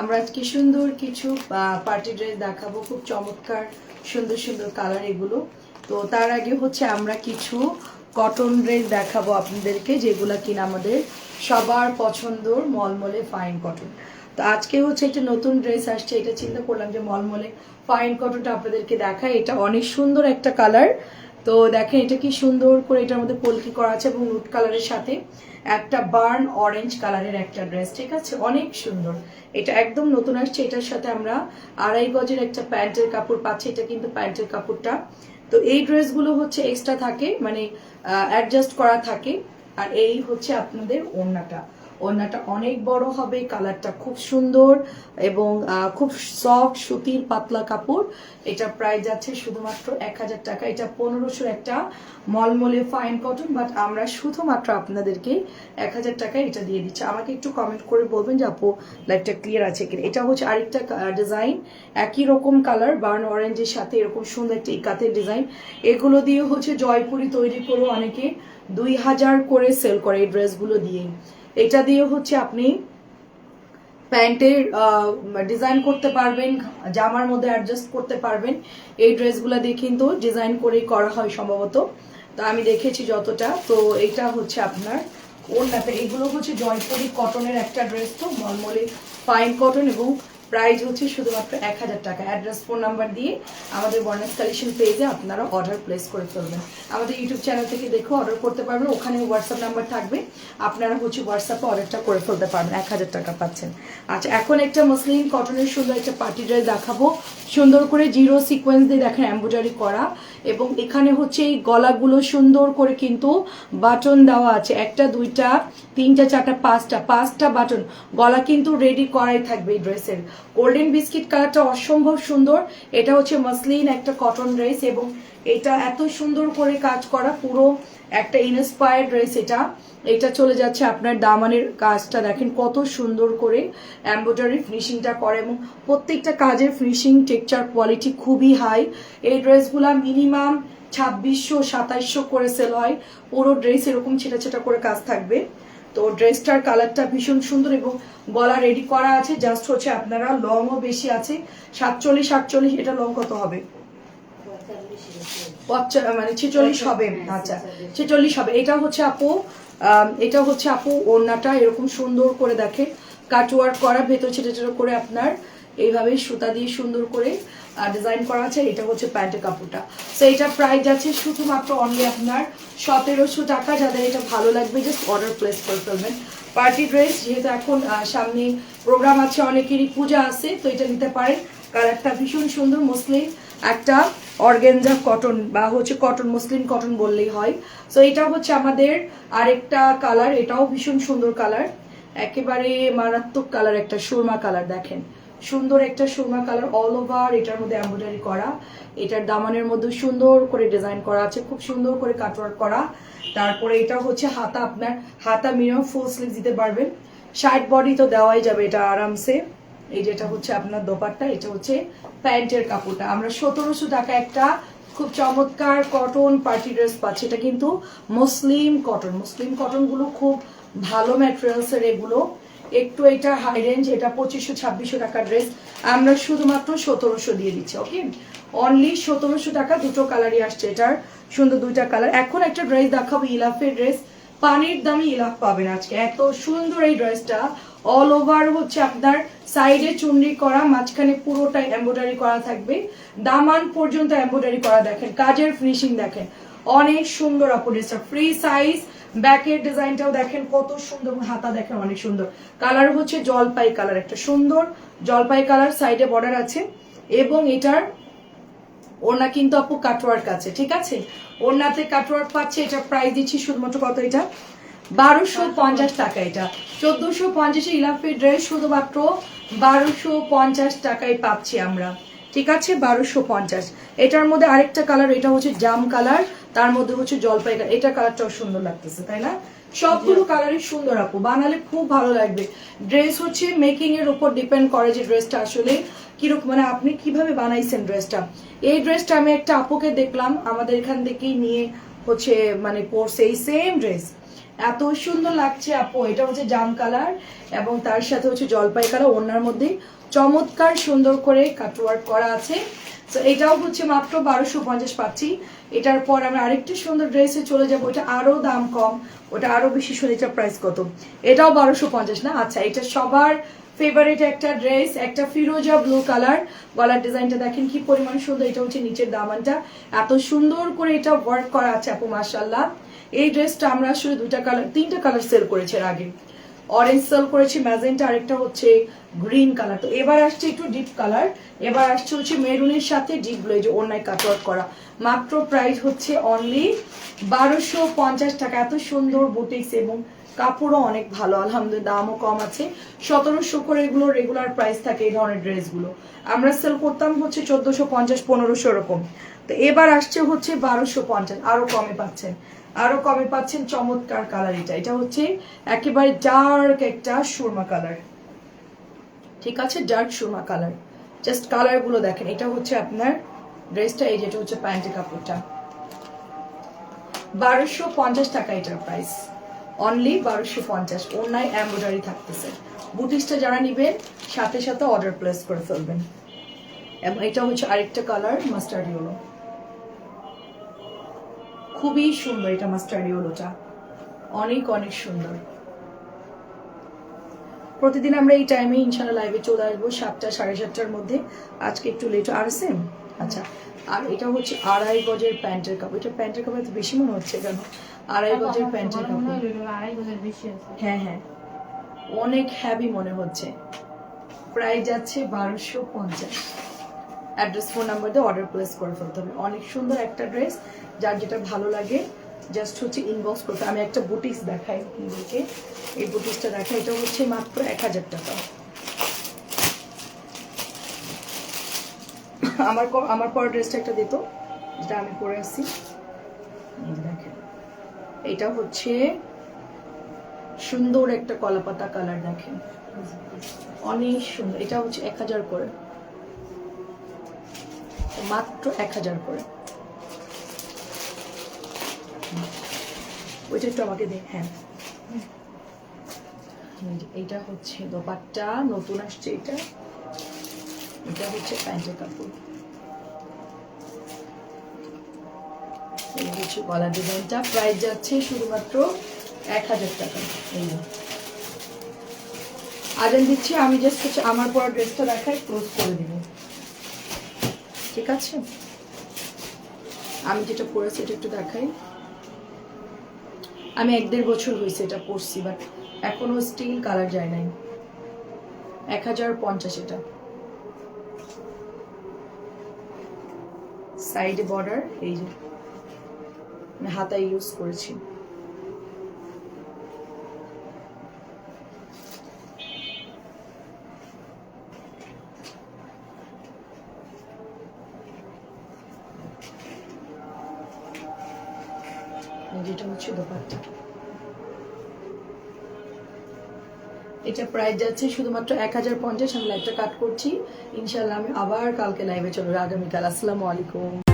আমরা আজকে সুন্দর কিছু পার্টি ড্রেস দেখাবো। খুব চমৎকার, সুন্দর সুন্দর কালার এগুলো। তো তার আগে হচ্ছে আমরা কিছু কটন ড্রেস দেখাবো আপনাদেরকে, যেগুলো কিনা আমাদের সবার পছন্দর মলমলে ফাইন কটন তো আজকে হচ্ছে একটা নতুন ড্রেস আসছে, এটা চিন্তা করলাম যে মলমলে ফাইন কটনটা আপনাদেরকে দেখায় এটা অনেক সুন্দর একটা কালার তো দেখেন, এটা কি সুন্দর করে এটার মধ্যে পলকি করা আছে এবং নুট কালারের সাথে একটা বার্ন অরেঞ্জ কালারের একটা ড্রেস ঠিক আছে? অনেক সুন্দর। এটা একদম নতুন আসছে, এটার সাথে আমরা আড়াই গজের একটা প্যান্টের কাপড় পাচ্ছি, এটা কিন্তু প্যান্টের কাপড়টা। তো এই ড্রেসগুলো হচ্ছে এক্সট্রা থাকে মানে অ্যাডজাস্ট করা থাকে। আর এই হচ্ছে আপনাদের ওড়নাটা। ওড়নাটা অনেক বড় হবে, কালারটা খুব সুন্দর এবং খুব সফট সুতির পাতলা কাপড়। এটা প্রায় যাচ্ছে শুধুমাত্র এক হাজার টাকা। এটা পনেরোশো একটা মলমলে ফাইন কটন, বাট আমরা শুধুমাত্র আপনাদেরকে এক হাজার টাকায় এটা দিয়ে দিচ্ছি। আমাকে একটু কমেন্ট করে বলবেন যে, আপু লাইটটা ক্লিয়ার আছে কিনা? এটা হচ্ছে আরেকটা ডিজাইন একই রকম কালার বার্ন অরেঞ্জের সাথে এরকম সুন্দর একটা ইকাতের ডিজাইন এগুলো দিয়ে হচ্ছে জয়পুরি তৈরি করে অনেকে। দুই হাজার করে সেল করে এই ড্রেসগুলো দিয়ে। এটা দিয়ে হচ্ছে আপনি প্যান্টের ডিজাইন করতে পারবেন, জামার মধ্যে অ্যাডজাস্ট করতে পারবেন। এই ড্রেসগুলো দিয়ে কিন্তু ডিজাইন করেই করা হয় সম্ভবত। তা আমি দেখেছি যতটা। তো এটা হচ্ছে আপনার ওড়নাতে। এগুলো হচ্ছে জয়পুরি কটনের একটা ড্রেস তো, মলমলে ফাইন কটন এবং প্রাইস হচ্ছে শুধুমাত্র এক হাজার টাকা। অ্যাড্রেস ফোন নাম্বার দিয়ে আমাদের বর্ণাস কালেকশন পেজে আপনারা অর্ডার প্লেস করে ফেলবেন। আমাদের ইউটিউব চ্যানেল থেকে দেখে অর্ডার করতে পারবেন। ওখানে হোয়াটসঅ্যাপ নাম্বার থাকবে। আপনারা হচ্ছে হোয়াটসঅ্যাপে অর্ডারটা করে ফেলতে পারবেন। এক হাজার টাকা পাচ্ছেন। আচ্ছা এখন একটা মুসলিম কটনের সুন্দর একটা পার্টি ড্রেস দেখাবো। সুন্দর করে জিরো সিকোয়েন্স দিয়ে দেখেন এম্ব্রয়ডারি করা। এবং এখানে হচ্ছে এই গলাগুলো সুন্দর করে কিন্তু বাটন দেওয়া আছে। একটা, দুইটা, তিনটা, চারটা, পাঁচটা পাঁচটা বাটন গলা কিন্তু রেডি করাই থাকবে এই ড্রেসের গোল্ডেন বিস্কিট কালারটা অসম্ভব সুন্দর। এটা হচ্ছে মসলিন একটা কটন ড্রেস এবং এটা এত সুন্দর করে কাজ করা, পুরো একটা ইনস্পায়ার্ড ড্রেস এটা। এটা চলে যাচ্ছে আপনার দামানের কাজটা, দেখেন কত সুন্দর করে এমব্রয়ডারি ফিনিশিংটা করে এবং প্রত্যেকটা কাজের ফিনিশিং টেকচার কোয়ালিটি খুবই হাই এই ড্রেসগুলা মিনিমাম ছাব্বিশশো সাতাইশশো করে সেল হয়। পুরো ড্রেস এরকম ছেটা ছেটা করে কাজ থাকবে। তো ড্রেসটার কালারটা ভীষণ সুন্দর এবং গলা রেডি করা আছে। জাস্ট হচ্ছে আপনারা লংও বেশি আছে। সাতচল্লিশ, আটচল্লিশ, এটা লং কত হবে? মানে ছেচল্লিশ হবে। আচ্ছা ছেচল্লিশ হবে। এটা হচ্ছে আপু এটা হচ্ছে আপু ওড়নাটা। এরকম সুন্দর করে দেখে। কাটওয়ার্ক করা, ভেতর ছেটে করে আপনার এইভাবে সুতা দিয়ে সুন্দর করে ডিজাইন করা আছে। এটা হচ্ছে প্যান্টের কাপড়টা। তো এটা প্রাইস আছে শুধুমাত্র অনলি আপনার সতেরোশো টাকা। যাদের এটা ভালো লাগবে জাস্ট অর্ডার প্লেস করে ফেলবেন। পার্টি ড্রেস যেহেতু এখন সামনে প্রোগ্রাম আছে, অনেকেরই পূজা আছে, তো এটা নিতে পারেন। কালারটা ভীষণ সুন্দর মুসলিম একটা অর্গেনজা কটন বা হচ্ছে কটন মুসলিম কটন বললেই হয়। তো এটা হচ্ছে আমাদের আরেকটা কালার এটাও ভীষণ সুন্দর কালার একেবারে মারাত্মক কালার একটা সুরমা কালার দেখেন। সুন্দর একটা সুরমা কালার অল ওভার এটার মধ্যে এমব্রয়ডারি করা। এটার দামানের মধ্যে সুন্দর করে ডিজাইন করা আছে, খুব সুন্দর করে কাটওয়ার্ক করা। তারপরে এটা হচ্ছে হাতা আপনার, হাতা মিনিমাম ফুল স্লিভ দিতে পারবেন। শার্ট বডি তো দেওয়াই যাবে এটা আরামসে। এই যেটা হচ্ছে আপনার দোপারটা এটা হচ্ছে প্যান্টের কাপড়টা। আমরা সতেরোশো টাকা একটা খুব চমৎকার কটন পার্টি ড্রেস পাচ্ছি। এটা কিন্তু মুসলিম কটন মুসলিম কটনগুলো খুব ভালো ম্যাটেরিয়ালসের এগুলো। একটু এটা হাই রেঞ্জ এটা পঁচিশশো, ছাব্বিশশো টাকার ড্রেস আমরা শুধুমাত্র সতেরোশো দিয়ে দিচ্ছি ওকে অনলি সতেরোশো টাকা, দুটো কালারই আসছে এটার। সুন্দর দুইটা কালার এখন একটা ড্রেস দেখাবো, ইলাফের ড্রেস পানির দামি ইলাফ পাবেন আজকে। এত সুন্দর এই ড্রেসটা অল ওভার হচ্ছে আপনার সাইডে চুনরি করা, মাঝখানে পুরোটাই এমব্রয়ডারি করা থাকবে। দামান পর্যন্ত এমব্রয়ডারি করা দেখেন। কাজের ফিনিশিং দেখেন। অনেক সুন্দর অপোজিটটা ফ্রি সাইজ ব্যাকের ডিজাইনটাও দেখেন কত সুন্দর হাতা দেখেন অনেক সুন্দর। কালার হচ্ছে জলপাই কালার একটা সুন্দর জলপাই কালার সাইডে বর্ডার আছে এবং এটার ওড়না কিন্তু আপু কাটওয়ার্ক আছে, ঠিক আছে? ওড়নাতে কাটওয়ার্ক পাচ্ছে, এটা প্রাইস দিচ্ছি শুধুমাত্র কত এটা? বারোশো পঞ্চাশ টাকা এটা। চোদ্দশো পঞ্চাশে ইলাফের ড্রেস শুধুমাত্র বারোশো পঞ্চাশ টাকায় পাচ্ছি আমরা। ঠিক আছে বারোশো পঞ্চাশ। এটার মধ্যে আরেকটা কালার এটা হচ্ছে জাম কালার তার মধ্যে হচ্ছে জলপাই কালার এটা কালারটাও সুন্দর লাগতেছে তাই না? সবগুলো কালারই সুন্দর আপু বানালে খুব ভালো লাগবে। ড্রেস হচ্ছে মেকিং এর উপর ডিপেন্ড করে যে ড্রেসটা আসলে কীরকম মানে আপনি কীভাবে বানাইছেন ড্রেসটা এই ড্রেসটা আমি একটা আপুকে দেখলাম আমাদের এখান থেকেই নিয়ে হচ্ছে মানে পরছে এই সেম ড্রেস এত সুন্দর লাগছে আপু। এটা হচ্ছে জাম কালার এবং তার সাথে হচ্ছে জলপাই কালার ওনার মধ্যে চমৎকার সুন্দর করে কাটওয়ার্ক করা আছে। তো এটাও হচ্ছে মাত্র বারোশো পঞ্চাশ পাচ্ছি। এটার পর আমরা আরেকটি সুন্দর ড্রেসে চলে যাব। ওটা আরও দাম কম, ওটা আরও বেশি শুনে প্রাইস কত? এটাও বারোশো পঞ্চাশ না? আচ্ছা এটা সবার ফেভারিট একটা ড্রেস একটা ফিরোজা ব্লু কালার গলার ডিজাইনটা দেখেন কি পরিমাণ সুন্দর। এটা হচ্ছে নিচের দামানটা। এত সুন্দর করে এটা ওয়ার্ক করা আছে আপু মাসাল্লাহ এই ড্রেসটা আমরা আসলে দুইটা কালার তিনটা কালার সেল করেছি আগে। অরেঞ্জ সেল করেছি ম্যাজেন্টা আরেকটা হচ্ছে গ্রিন কালার তো এবার আসছে একটু ডিপ কালার এবার আসছে হচ্ছে মেরুনের সাথে ডিপ ব্লু যে অন্যায় কাটওয়ার্ক করা। মাত্র প্রাইস হচ্ছে অনলি বারোশো পঞ্চাশ টাকা। এত সুন্দর বুটিক্স এবং কাপড়ও অনেক ভালো, আলহামদুলিল্লাহ, দামও কম আছে। সতেরোশো করে এগুলো রেগুলার প্রাইস থাকে এই ধরনের ড্রেসগুলো। আমরা সেল করতাম হচ্ছে চোদ্দশো পঞ্চাশ, পনেরোশো এরকম। তো এবার আসছে হচ্ছে বারোশো পঞ্চাশ আরও কমে পাচ্ছেন আরও কমে পাচ্ছেন চমৎকার কালার এটা। এটা হচ্ছে একেবারে ডার্ক একটা সুরমা কালার ঠিক আছে? ডার্ক সুরমা কালার জাস্ট কালারগুলো দেখেন। এটা হচ্ছে আপনার ড্রেসটা এই যেটা হচ্ছে প্যান্টের কাপড়টা। বারোশো পঞ্চাশ টাকা এটার প্রাইস অনলি বারোশো পঞ্চাশ। অন্যায় এমব্রয়ডারি থাকতেছে। বুটিক্সটা যারা নিবেন, সাথে সাথে অর্ডার প্লেস করে ফেলবেন। এবং এটা হচ্ছে আরেকটা কালার মাস্টার্ড ইয়েলো খুবই সুন্দর এটা মাস্টার্ড ইয়েলোটা। অনেক অনেক সুন্দর। প্রতিদিন আমরা এই টাইমে ইনশাল্লাহ লাইভে চলে আসব সাতটা সাড়ে সাতটার মধ্যে। আজকে একটু লেট আর সেম আচ্ছা আর এটা হচ্ছে আড়াই গজের প্যান্টের কাপড়। এটা প্যান্টের কাপড় এত বেশি মনে হচ্ছে কেন? আড়াই গজের প্যান্টের কাপড়। আছে। হ্যাঁ হ্যাঁ। অনেক হ্যাভি মনে হচ্ছে। প্রায় যাচ্ছে বারোশো পঞ্চাশ। অ্যাড্রেস ফোন নাম্বার দিয়ে অর্ডার প্লেস করে ফেলতে হবে। অনেক সুন্দর একটা ড্রেস যার যেটা ভালো লাগে জাস্ট হচ্ছে ইনবক্স করতে। আমি একটা বুটিক্স দেখাই আপনাদেরকে। এই বুটিক্সটা দেখাই। এটা হচ্ছে মাত্র এক হাজার টাকা। আমার আমার পর ড্রেসটা একটা দিত, যেটা আমি পরে আসছি। দেখেন। এটা হচ্ছে সুন্দর একটা কলাপাতা কালার দেখেন। অনেক সুন্দর। এটা হচ্ছে এক হাজার করে। মাত্র এক হাজার করে। ওইটা একটু আমাকে দে হ্যাঁ। এই এইটা হচ্ছে দোপাট্টা, নতুন আসছে এটা। এটা হচ্ছে প্যান্টের কাপড়। হচ্ছে গলা ডিজাইনটা। প্রাইস যাচ্ছে শুধুমাত্র এক হাজার টাকা। এই। আজান দিচ্ছি, আমি জাস্ট হচ্ছে আমার পর ড্রেসটা দেখাই ক্লোজ করে দিব। ঠিক আছে? আমি যেটা পরেছি এটা একটু দেখাই। আমি এক দেড় বছর হয়েছে এটা পরছি বাট এখনও স্টিল কালার যায় নাই। এক হাজার পঞ্চাশ এটা। সাইডে বর্ডার এই যে আমি হাতায় ইউজ করেছি। যেটা হচ্ছে দোপাট্টা। এটা প্রাইস যাচ্ছে শুধুমাত্র এক হাজার পঞ্চাশ। আমি লাইভটা কাট করছি। ইনশাল্লাহ আমি আবার কালকে লাইভে চলবো। আগামীকাল আসসালামু আলাইকুম।